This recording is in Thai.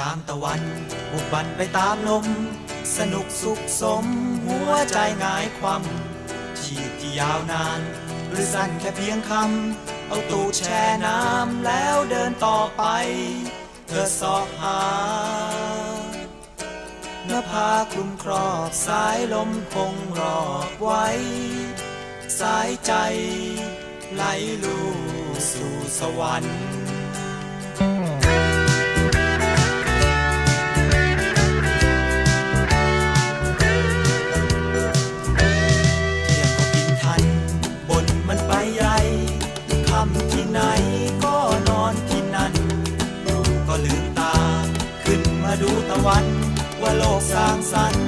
ตามตะวันบุกบันไปตามลม สนุกสุขสม หัวใจงายความชีพที่ยาวนาน หรือสั้นแค่เพียงคำ เอาตูดแช่น้ำแล้วเดินต่อไป เธอสอบหาเนื้อผ้าคลุมครอบสายลมคงรอบไว้ สายใจ ไหลลู่สู่สวรรค์ มาดูตะวัน ว่าโลกสร้างสรรค์